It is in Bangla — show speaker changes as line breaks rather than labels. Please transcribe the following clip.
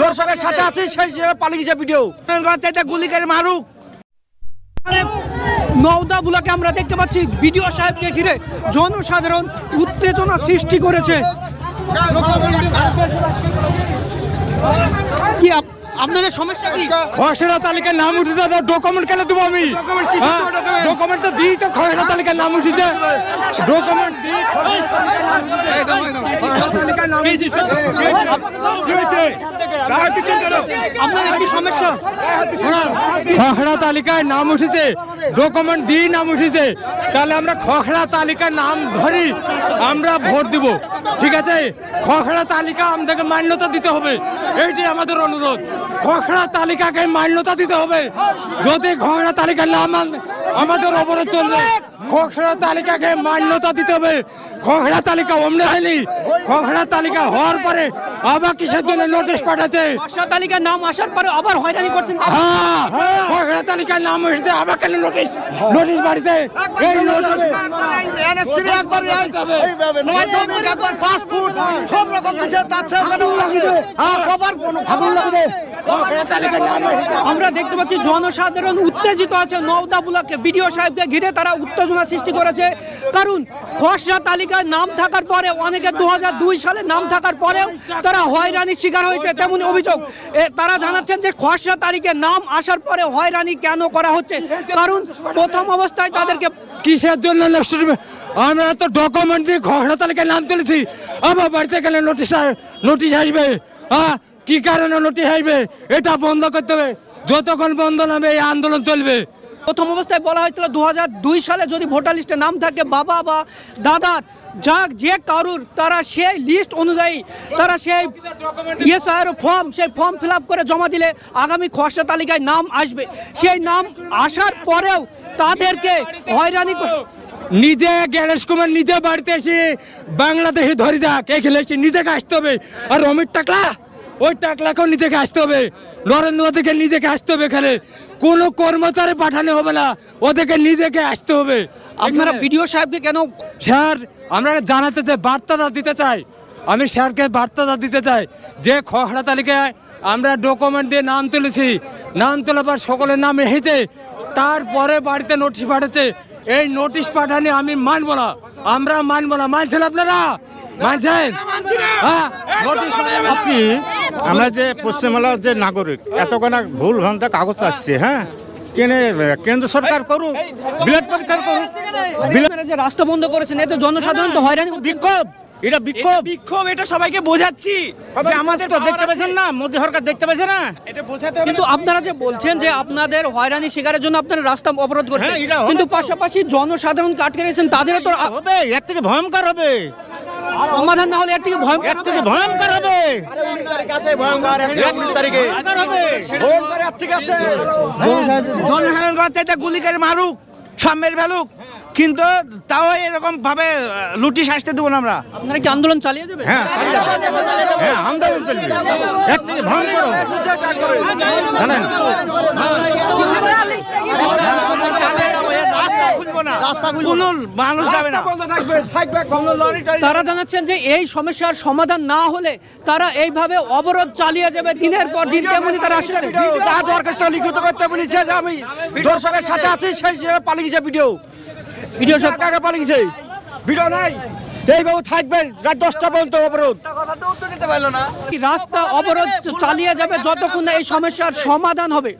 দর্শকের সাথে আছে সেই হিসেবে পালিয়ে গেছে ভিডিও।
গুলি করে মারুক। নওদা গুলাকে আমরা দেখতে পাচ্ছি বিডিও সাহেবকে ঘিরে জনসাধারণ উত্তেজনা সৃষ্টি করেছে। কি আপনাদের সমস্যা কি?
খসড়া তালিকার নাম উঠেছে ডকুমেন্ট কেন দেবো আমি? ডকুমেন্ট তো দিই তো খসড়া তালিকার নাম উঠেছে। ডকুমেন্ট খসড়া তালিকায় নাম উঠেছে ডকুমেন্ট দিয়ে নাম উঠেছে। তাহলে আমরা খসড়া তালিকার নাম ধরি আমরা ভোট দিব। ঠিক আছে? খসড়া তালিকা আমাদেরকে মান্যতা দিতে হবে। এইটি আমাদের অনুরোধ। খসড়া তালিকাকে মান্যতা দিতে হবে। যদি খসড়া তালিকা নাম আন- আমাদের অবরোধ চলবে। খসড়া তালিকাকে মান্যতা দিতে হবে। খসড়া তালিকা অমনি হয়নি। খসড়া তালিকা হওয়ার পরে আবার কিসের জন্য নোটিশ পাঠাচ্ছে?
তালিকার নাম আসার পরে আবার হয়রানি করছেন
হ্যাঁ খসড়া তালিকার নাম হয়েছে আবার কেন নোটিশ নোটিশ বাড়িতে? এই নোটিশ
একবার পাসপোর্ট সব রকম দিচ্ছে তার চেয়ে ওখানে হ্যাঁ কবার কোনো খবর লাগবে।
আমরা দেখতে পাচ্ছি জনসাধারণ উত্তেজিত আছে। নওদা বুলাকে বিডিও সাহেবকে ঘিরে তারা উত্তেজনা সৃষ্টি করেছে। কারণ খসড়া তালিকায় নাম থাকার পরে, অনেকে দু হাজার দুই সালে নাম থাকার পরেও তারা হয়রানির শিকার হয়েছে তেমন অভিযোগ। তারা জানাচ্ছেন যে খসড়া তালিকায় নাম আসার পরে হয়রানি কেন করা হচ্ছে? কারণ প্রথম অবস্থায় তাদেরকে
কিসের জন্য আমরা তো ডকুমেন্ট দিয়ে খসড়া তালিকায় নাম তুলেছি। আমার বাড়িতে গেলে নোটিশ নোটিশ আসবে। হ্যাঁ কি কারণে নোটিশ আসবে এটা বন্ধ করতে হবে। যতক্ষণ বন্ধ না হবে এই আন্দোলন চলবে।
প্রথম অবস্থায় বলা হয়েছিল দু হাজার দুই সালে যদি ভোটার লিস্টে নাম থাকে বাবা বা দাদার যাক যে কারুর তারা সেই লিস্ট অনুযায়ী তারা সেই ইয়েসার ফর্ম সেই ফর্ম ফিল করে জমা দিলে আগামী খসড়া তালিকায় নাম আসবে। সেই নাম আসার পরেও তাদেরকে হয়রানি
নিজে গণেশ কুমার নিজে বাড়িতে এসে বাংলাদেশে ধরে যাক এই খেলে এসে নিজেকে আসতে হবে। আর অমিত টাকলা ওই টাকলাকেও নিজেকে আসতে হবে। নরেন্দ্র মোদীকে নিজেকে আসতে হবে এখানে। কোনো কর্মচারী পাঠানো হবে না। ওদেরকে নিজেকে আসতে হবে।
আপনারা বিডিও সাহেবকে কেন
স্যার আমরা জানাতে চাই বার্তাটা দিতে চাই। আমি স্যারকে বার্তাটা দিতে চাই যে খসড়া তালিকায় আমরা ডকুমেন্ট দিয়ে নাম তুলেছি। নাম তোলার পর সকলের নাম এসেছে। তারপরে বাড়িতে নোটিশ পাঠাচ্ছে। এই নোটিশ পাঠানি আমি মানবো না। আমরা মানবো না। মানছেন আপনারা? মানছেন? হ্যাঁ নোটিশ
আপনি আমরা যে পশ্চিমবাংলার যে নাগরিক এতখানা ভুল ভ্রান্ত কাগজ আসছে হ্যাঁ? কেন্দ্র সরকার করুক বিরাট পরীক্ষার করুক
যে রাস্তা বন্ধ করেছেন এতে জনসাধারণ তো হয়রানি
বিক্ষোভ এটা বিক্ষোভ।
বিক্ষোভ এটা সবাইকে বোঝাচ্ছি যে আমাদের
তো দেখতে পাচ্ছেন না মোদী সরকার দেখতে পাচ্ছে না।
এটা বোঝাতে হবে
কিন্তু আপনারা যে বলছেন যে আপনাদের হয়রানি শিকারের জন্য আপনারা রাস্তা অবরোধ করছেন
হ্যাঁ,
কিন্তু পাশাপাশি জনসাধারণ কাটকে রয়েছেন তাদেরও তো
হবে এর থেকে ভয়ঙ্কর হবে।
সমাধান না হলে এর থেকে ভয়
এর থেকে ভয়ঙ্কর হবে।
জনসাধারণ গুলি করে মারুক সাম্যের ফেলুক। কিন্তু তাও এরকম ভাবে লুটি শাস্তি দেবো না আমরা।
আপনারা কি আন্দোলন চালিয়ে যাবেন?
হ্যাঁ যাবে। হ্যাঁ আন্দোলন চলবে এর থেকে ভয়ঙ্কর জানেন
রাস্তা খুলবো না রাস্তা কোনো মানুষ যাবে না।
তারা জানাচ্ছেন যে এই সমস্যার সমাধান না হলে তারা এইভাবে অবরোধ চালিয়ে যাবে দিনের পর দিন তেমনি তারা আসছে।
যা দরখাস্ত লিখিত করতে বলেছে যে আমি দর্শকের সাথে আছি সেই হিসেবে পালিয়ে গেছে ভিডিও।
ভিডিও সব
কাকে পালিয়ে গেছে ভিডিও নাই। এইভাবে থাকবে রাত দশটা পর্যন্ত অবরোধ।
রাস্তা অবরোধ চালিয়ে যাবে যতক্ষণ না এই সমস্যার সমাধান হবে।